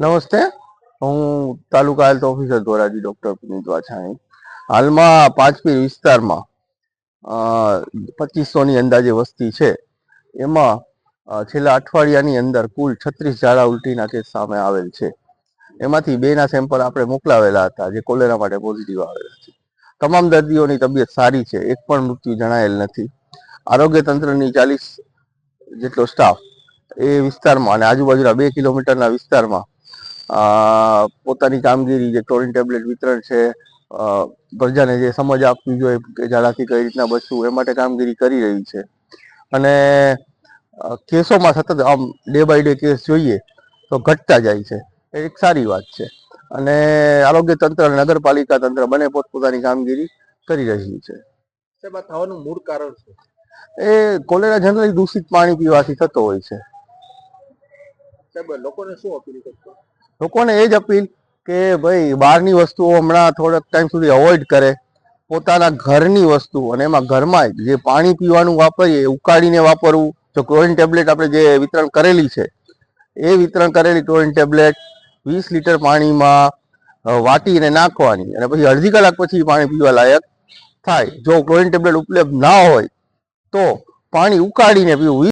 નમસ્તે. હું taluka health officer Dhoraji doctor Punit Vachhani. હાલમાં પાંચપીર વિસ્તારમાં પચીસોની અંદાજે વસ્તી છે. એમાં છેલ્લા અઠવાડિયાની અંદર કુલ છત્રીસ ઝાડા ઉલટીના કેસ સામે આવેલ છે. એમાંથી બેના સેમ્પલ આપણે મોકલાવેલા હતા, જે કોલેરા માટે પોઝિટિવ આવેલા છે. તમામ દર્દીઓની તબિયત સારી છે, એક પણ મૃત્યુ જણાયેલ નથી. આરોગ્ય તંત્રની ચાલીસ જેટલો સ્ટાફ એ વિસ્તારમાં અને આજુબાજુના બે કિલોમીટરના વિસ્તારમાં પોતાની કામગીરી જે ક્લોરિન ટેબ્લેટ વિતરણ છે પ્રજાને જે સમજ આપવી જોઈએ કે ઝાડાથી કઈ રીતના બચવું એ માટે કામગીરી કરી રહી છે. અને કેસોમાં સતત આમ ડે બાય ડે કેસ જોઈએ તો ઘટતા જાય છે. એ એક સારી વાત છે. અને આરોગ્ય તંત્ર અને નગરપાલિકા તંત્ર બંને પોતપોતાની કામગીરી કરી રહી છે. થવાનું મૂળ કારણ છે એ કોલેરા જનરલી દૂષિત પાણી પીવાથી થતો હોય છે. સાહેબ લોકોને શું અપીલ કરશો? લોકોને એ જ અપીલ કે ભાઈ બહારની વસ્તુઓ હમણાં થોડાક ટાઈમ સુધી અવોઇડ કરે. પોતાના ઘરની વસ્તુ અને એમાં ઘરમાં જે પાણી પીવાનું વાપરીએ ઉકાળીને વાપરવું, જો ક્લોરિન ટેબ્લેટ આપણે જે વિતરણ કરેલી છે, એ વિતરણ કરેલી ક્લોરિન ટેબ્લેટ વીસ લીટર પાણીમાં વાટીને નાખવાની અને પછી અડધી કલાક પછી પાણી પીવા લાયક થાય. જો ક્લોરિન ટેબ્લેટ ઉપલબ્ધ ના હોય, તો પાણી ઉકાળીને પીવું.